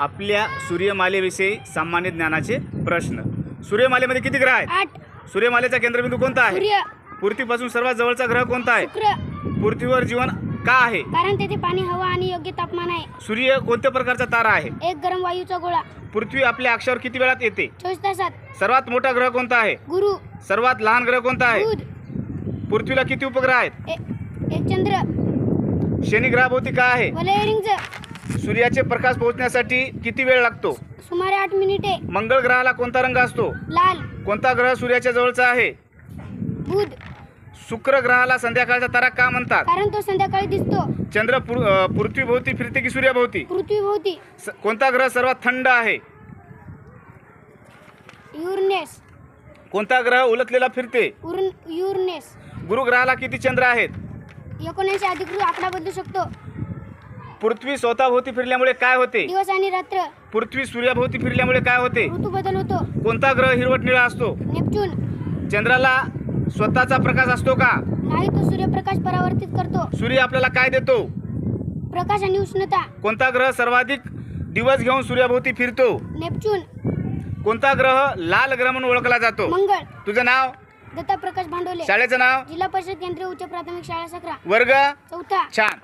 आपल्या सूर्यमालेविषयी सामान्य ज्ञानाचे प्रश्न. सूर्यमालेमध्ये किती ग्रह आहेत? सूर्यमालेचा केंद्रबिंदू कोणता आहे? सूर्य. पृथ्वीपासून सर्वात जवळचा ग्रह कोणता आहे? शुक्र. पृथ्वीवर जीवन का आहे? कारण तेथे पाणी हवा आणि योग्य तापमान आहे. सूर्य कोणत्या प्रकारचा तारा आहे? एक गरम वायूचा गोळा. पृथ्वी आपल्या अक्षावर किती वेळात येते? चोवीस तासात. सर्वात मोठा ग्रह कोणता आहे? गुरु. सर्वात लहान ग्रह कोणता आहे? पृथ्वीला किती उपग्रह आहेत? एक चंद्र. शनी ग्रहाभोवती काय आहे? सूर्याचे प्रकाश पोहोचण्यासाठी किती वेळ लागतो? सुमारे आठ मिनिटे. मंगळ ग्रहाला कोणता रंग असतो? लाल. कोणता ग्रह सूर्याच्या जवळचा आहे? बुध. शुक्र ग्रहाला संध्याकाळचा तारा का म्हणतात? कारण तो संध्याकाळी दिसतो. चंद्र पृ- अ, पृथ्वीभोवती फिरते की सूर्याभोवती? पृथ्वीभोवती. स- कोणता ग्रह सर्वात थंड आहे? युरनेस. कोणता ग्रह उलटलेला फिरते? उर्न युरनेस. गुरु ग्रहाला किती चंद्र आहेत? एकोणऐंशी अधिकृत आकडा बदलू शकतो. पृथ्वी स्वतःभोवती फिरल्यामुळे काय होते? दिवस आणि रात्र. पृथ्वी सूर्याभोवती फिरल्यामुळे काय होते? ऋतू बदल होतो. कोणता ग्रह हिरवट निळा असतो? नेपच्यून. चंद्राला स्वतःचा प्रकाश असतो का? नाही तो सूर्यप्रकाश परावर्तित करतो. सूर्य आपल्याला काय देतो? प्रकाश आणि उष्णता. कोणता ग्रह सर्वाधिक दिवस घेऊन सूर्याभोवती फिरतो? नेपच्यून. कोणता ग्रह लाल ग्रह म्हणून ओळखला जातो? मंगळ. तुझं नाव? दत्ता प्रकाश भांडवले. शाळेचं नाव? जिल्हा परिषद केंद्रीय उच्च प्राथमिक शाळा सकरा वर्ग? चौथा. छान.